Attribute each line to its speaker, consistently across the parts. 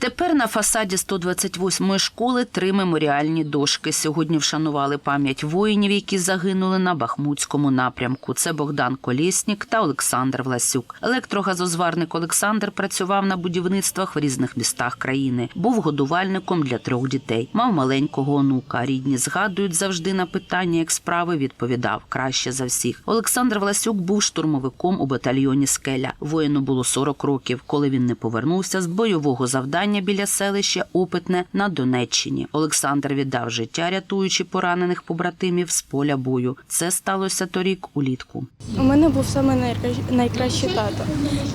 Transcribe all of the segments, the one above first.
Speaker 1: Тепер на фасаді 128-ї школи три меморіальні дошки. Сьогодні вшанували пам'ять воїнів, які загинули на Бахмутському напрямку. Це Богдан Колєснік та Олександр Власюк. Електрогазозварник Олександр працював на будівництвах в різних містах країни. Був годувальником для трьох дітей. Мав маленького онука. Рідні згадують завжди на питання, як справи відповідав краще за всіх. Олександр Власюк був штурмовиком у батальйоні Скеля. Воїну було 40 років, коли він не повернувся з бойового завдання біля селища Опитне на Донеччині. Олександр віддав життя, рятуючи поранених побратимів з поля бою. Це сталося торік улітку.
Speaker 2: У мене був саме найкра- найкращий тато.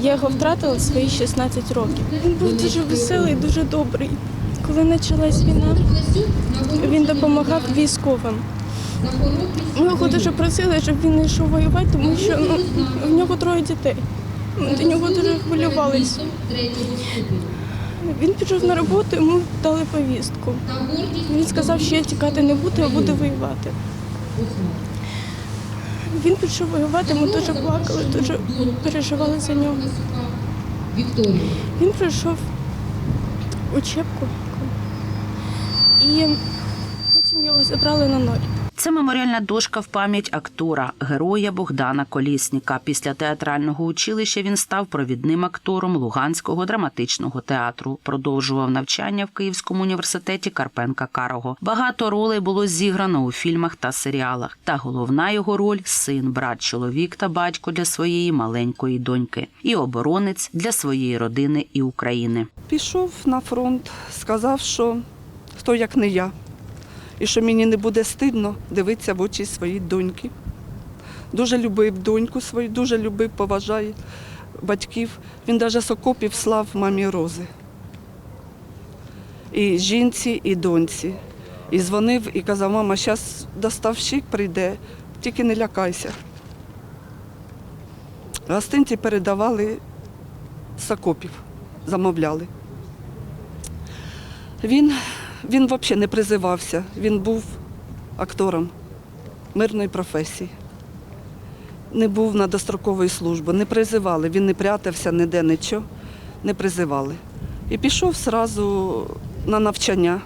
Speaker 2: Я його втратила свої 16 років. Він був дуже веселий, дуже добрий. Коли почалась війна, він допомагав військовим. Ми його дуже просили, щоб він не йшов воювати, тому що ну, в нього троє дітей. До нього дуже хвилювалися. Він пішов на роботу, йому дали повістку. Він сказав, що я тікати не буду, я буду воювати. Він пішов воювати, ми дуже плакали, дуже переживали за нього. Він пройшов учебку і потім його забрали на ноль.
Speaker 1: Це меморіальна дошка в пам'ять актора, героя Богдана Колісніка. Після театрального училища він став провідним актором Луганського драматичного театру. Продовжував навчання в Київському університеті Карпенка Карого. Багато ролей було зіграно у фільмах та серіалах. Та головна його роль син, брат, чоловік та батько для своєї маленької доньки, і оборонець для своєї родини і України.
Speaker 3: Пішов на фронт, сказав, що хто як не я, і що мені не буде стидно дивитися в очі своїй доньки. Дуже любив доньку свою, дуже любив, поважає батьків. Він навіть з окопів слав мамі рози. І жінці, і доньці. І дзвонив і казав, мама, зараз доставщик прийде, тільки не лякайся. Гостинці передавали з окопів, замовляли. Він, він взагалі не призивався, він був актором мирної професії. Не був на дострокової служби, не призивали, він не прятався ніде нічого, не призивали. І пішов одразу на навчання.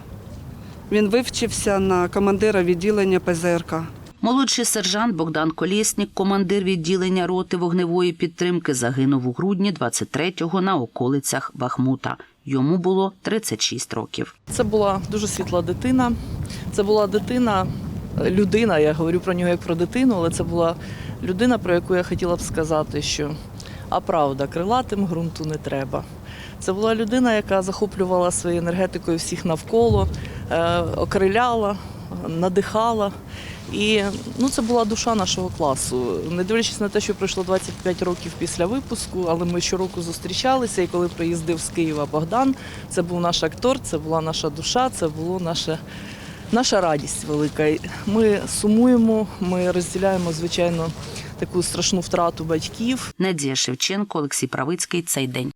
Speaker 3: Він вивчився на командира відділення ПЗРК.
Speaker 1: Молодший сержант Богдан Колєснік, командир відділення роти вогневої підтримки, загинув у грудні 23-го на околицях Бахмута. Йому було 36 років.
Speaker 4: Це була дуже світла дитина. Це була дитина, людина. Я говорю про нього як про дитину, але це була людина, про яку я хотіла б сказати, що а правда, крилатим ґрунту не треба. Це була людина, яка захоплювала своєю енергетикою всіх навколо, е, окриляла, надихала. І ну, це була душа нашого класу. Не дивлячись на те, що пройшло 25 років після випуску, але ми щороку зустрічалися. І коли приїздив з Києва Богдан, це був наш актор, це була наша душа, це була наша, наша радість велика. Ми сумуємо, ми розділяємо, звичайно, таку страшну втрату батьків.
Speaker 1: Надія Шевченко, Олексій Правицький. Цей день.